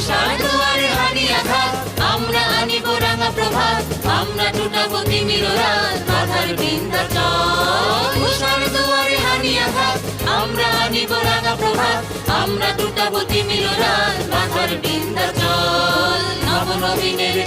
উষার দুয়ারে হানি আমরা আনিব রাঙা প্রভাত, আমরা টুটাবো তিমির রাত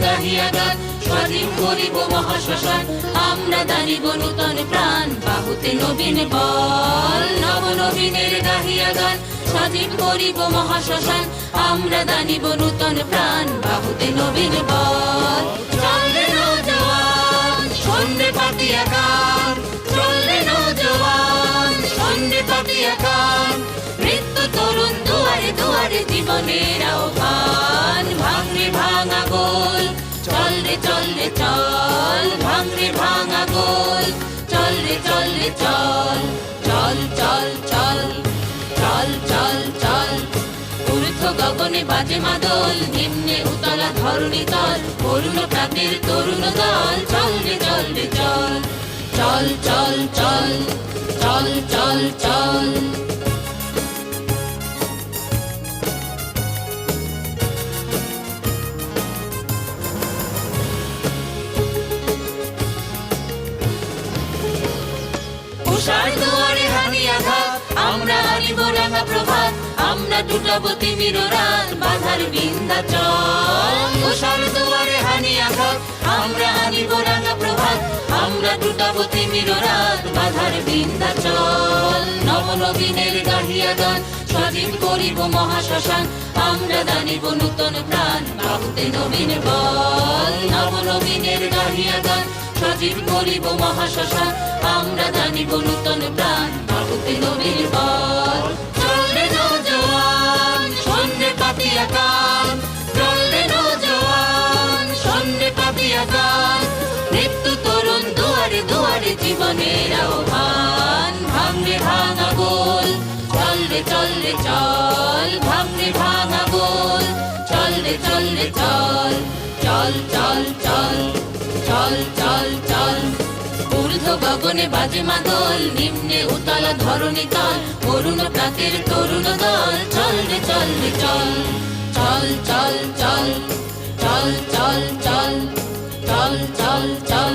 দুয়ারে গান স্বাধীন করিব মহাশ্মশান আমরা দানিব নূতন প্রাণ বাহুতে নবীন বল নব নবীনের গাহিয়া গান স্বাধীন করিব মহাশ্মশান, আমরা দানিব নূতন প্রাণ, বাহুতে নবীন বল। চলে নজওয়ান সন্ধ্যে পাতিয়া গান চলে নজওয়ান সন্ধ্যে পাতিয়া গান মৃত্যু তরুণ দুয়ারে দুয়ারে জীবনের আহ্বান। ভাঙরে ভাঙা গোল চল রে চল। চল ভাঙরে ভাঙা গোল চল রে চল চল। চল চল চল চল চল গগনে বাজে মাদল, নিম্নে উতলা ধরণী তল, অরুণ প্রাতের তরুণ দল। চল রে চল রে, চল চল চল চল চল চল চল। আমরা আনিব রাঙা প্রভাত। টুটাবো তিমির রাত বাধার বিন্দা চল। উষার দুয়ারে হানি আঘাত, আমরা আনিব রাঙা প্রভাত, আমরা টুটাবো তিমির রাত বাধার বিন্দা চল। নব নবীনের গাহিয়া গান, স্বাধীন করিব মহাশ্মশান, আমরা দানিব নূতন প্রাণ বাহুতে নবীন বল। নব নবীনের গাহিয়া গান সজীব করিব মহাশ্মশান, আমরা জানিব নূতন প্রাণ বাহুতে নবীর বল। চলবে চলবে চল ভাঙরে ভাঙা গোল চলবে চলবে চল চল চল চল চল চল চল ঊর্ধ্ব গগনে বাজে মাদল নিম্নে উতলা ধরণী তল অরুণ প্রাতের তরুণ দল চল রে চল রে চল চল চল চল চল চল চল চল চল চল